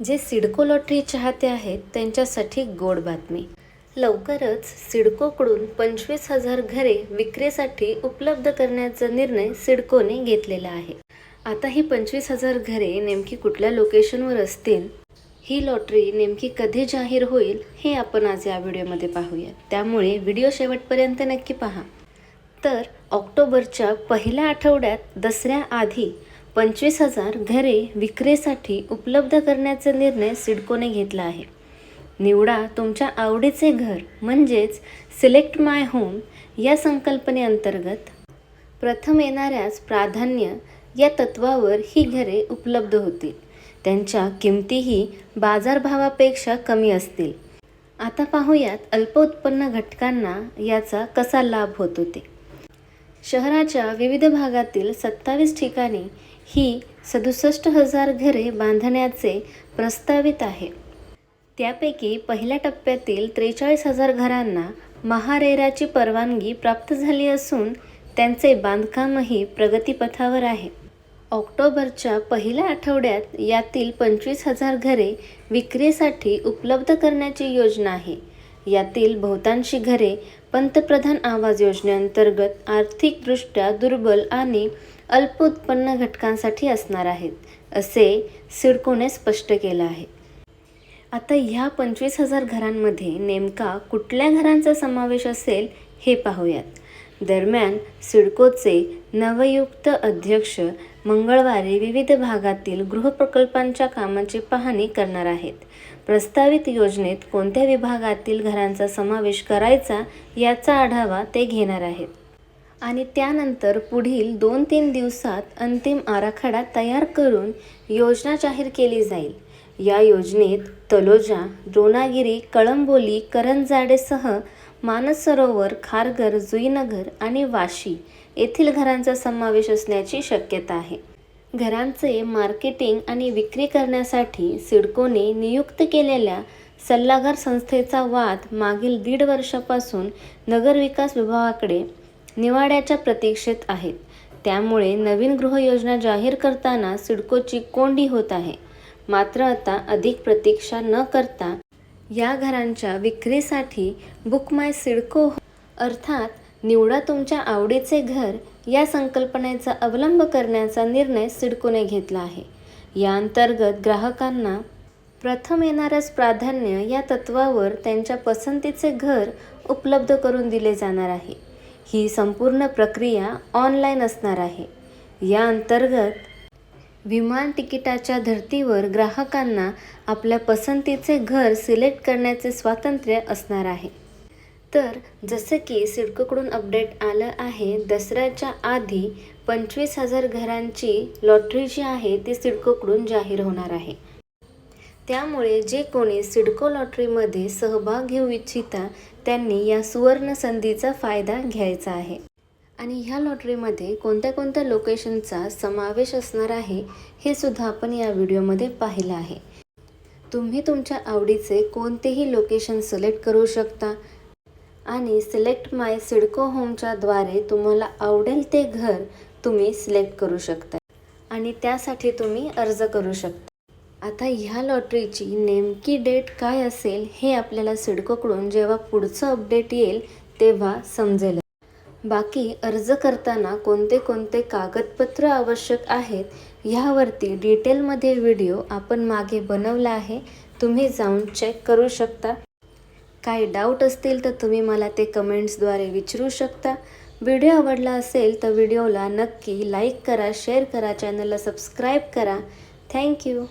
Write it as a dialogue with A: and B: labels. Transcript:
A: जे सिडको लॉटरी चाहते आहेत त्यांच्यासाठी गोड बातमी. लवकरच सिडकोकडून पंचवीस हजार घरे विक्रीसाठी उपलब्ध करण्याचा निर्णय सिडकोने घेतलेला आहे. आता ही पंचवीस हजार घरे नेमकी कुठल्या लोकेशनवर असतील? ही लॉटरी नेमकी कधी जाहीर होईल हे आपण आज या व्हिडिओमध्ये पाहूया. त्यामुळे व्हिडिओ शेवटपर्यंत नक्की पहा. तर ऑक्टोबरच्या पहिल्या आठवड्यात दसऱ्याआधी पंचवीस हजार घरे विक्रीसाठी उपलब्ध करण्याचा निर्णय सिडकोने घेतला आहे. निवडा तुमच्या आवडीचे घर म्हणजेच सिलेक्ट माय होम या संकल्पनेअंतर्गत प्रथम येणाऱ्यास प्राधान्य या तत्वावर ही घरे उपलब्ध होतील. त्यांच्या किमतीही बाजारभावापेक्षा कमी असतील. आता पाहूयात अल्प उत्पन्न घटकांना याचा कसा लाभ होतो ते शहराच्या विविध भागातील सत्तावीस ठिकाणी ही सदुसष्ट हजार घरे बांधण्याचे प्रस्तावित आहे. त्यापैकी पहिल्या टप्प्यातील त्रेचाळीस हजार घरांना महारेराची परवानगी प्राप्त झाली असून त्यांचे बांधकामही प्रगतीपथावर आहे. ऑक्टोबरच्या पहिल्या आठवड्यात यातील पंचवीस हजार घरे विक्रीसाठी उपलब्ध करण्याची योजना आहे. यातील बहुतांशी घरे पंतप्रधान आवास योजनेअंतर्गत आर्थिकदृष्ट्या दुर्बल आणि अल्प उत्पन्न घटकांसाठी असणार आहेत असे सिडकोने स्पष्ट केलं आहे. आता ह्या पंचवीस हजार घरांमध्ये नेमका कुठल्या घरांचा समावेश असेल हे पाहूयात. दरम्यान सिडकोचे नवयुक्त अध्यक्ष मंगळवारी विविध भागातील गृहप्रकल्पांच्या कामाची पाहणी करणार आहेत. प्रस्तावित योजनेत कोणत्या विभागातील घरांचा समावेश करायचा याचा आढावा ते घेणार आहेत. आणि त्यानंतर पुढील दोन तीन दिवसात अंतिम आराखडा तयार करून योजना जाहीर केली जाईल. या योजनेत तलोजा द्रोणागिरी कळंबोली करंजाडेसह मानस सरोवर खारघर जुईनगर आणि वाशी येथील घरांचा समावेश असण्याची शक्यता आहे. घरांचे मार्केटिंग आणि विक्री करण्यासाठी सिडकोने नियुक्त केलेल्या सल्लागार संस्थेचा वाद मागील दीड वर्षापासून नगरविकास विभागाकडे निवाड्याच्या प्रतीक्षेत आहेत त्यामुळे नवीन गृहयोजना जाहीर करताना सिडकोची कोंडी होत आहे. मात्र आता अधिक प्रतीक्षा न करता या घरांच्या विक्रीसाठी बुक माय सिडको हो- अर्थात निवडा तुमच्या आवडीचे घर या संकल्पनेचा अवलंब करण्याचा निर्णय सिडकोने घेतला आहे. या अंतर्गत ग्राहकांना प्रथम येणारच प्राधान्य या तत्वावर त्यांच्या पसंतीचे घर उपलब्ध करून दिले जाणार आहे. ही संपूर्ण प्रक्रिया ऑनलाईन असणार आहे. या अंतर्गत विमान तिकिटाच्या धर्तीवर ग्राहकांना आपल्या पसंतीचे घर सिलेक्ट करण्याचे स्वातंत्र्य असणार आहे. तर जसं की सिडकोकडून अपडेट आलं आहे दसऱ्याच्या आधी पंचवीस हजार घरांची लॉटरी जी आहे ती सिडकोकडून जाहीर होणार आहे. त्यामुळे जे कोणी सिडको लॉटरीमध्ये सहभाग घेऊ इच्छिता त्यांनी या सुवर्ण संधीचा फायदा घ्यायचा आहे. आणि ह्या लॉटरीमध्ये कोणत्या कोणत्या लोकेशनचा समावेश असणार आहे हे सुद्धा आपण या व्हिडिओमध्ये पाहिलं आहे. तुम्ही तुमच्या आवडीचे कोणतेही लोकेशन सिलेक्ट करू शकता आणि सिलेक्ट माय सिडको होमच्या द्वारे तुम्हाला आवडेल ते घर तुम्ही सिलेक्ट करू शकता आणि त्यासाठी तुम्ही अर्ज करू शकता. आता ह्या लॉटरीची नेमकी डेट काय असेल हे आपल्याला सिडकोकडून जेव्हा पुढचं अपडेट येईल तेव्हा समजेल. बाकी अर्ज करताना कोणते कोणते कागदपत्र आवश्यक आहेत ह्यावरती डिटेलमध्ये व्हिडिओ आपण मागे बनवला आहे. तुम्ही जाऊन चेक करू शकता. काही डाऊट असतील तर तुम्ही मला ते कमेंट्सद्वारे विचारू शकता. व्हिडिओ आवडला असेल तर व्हिडिओला नक्की लाईक करा शेअर करा चॅनलला सबस्क्राईब करा. थँक्यू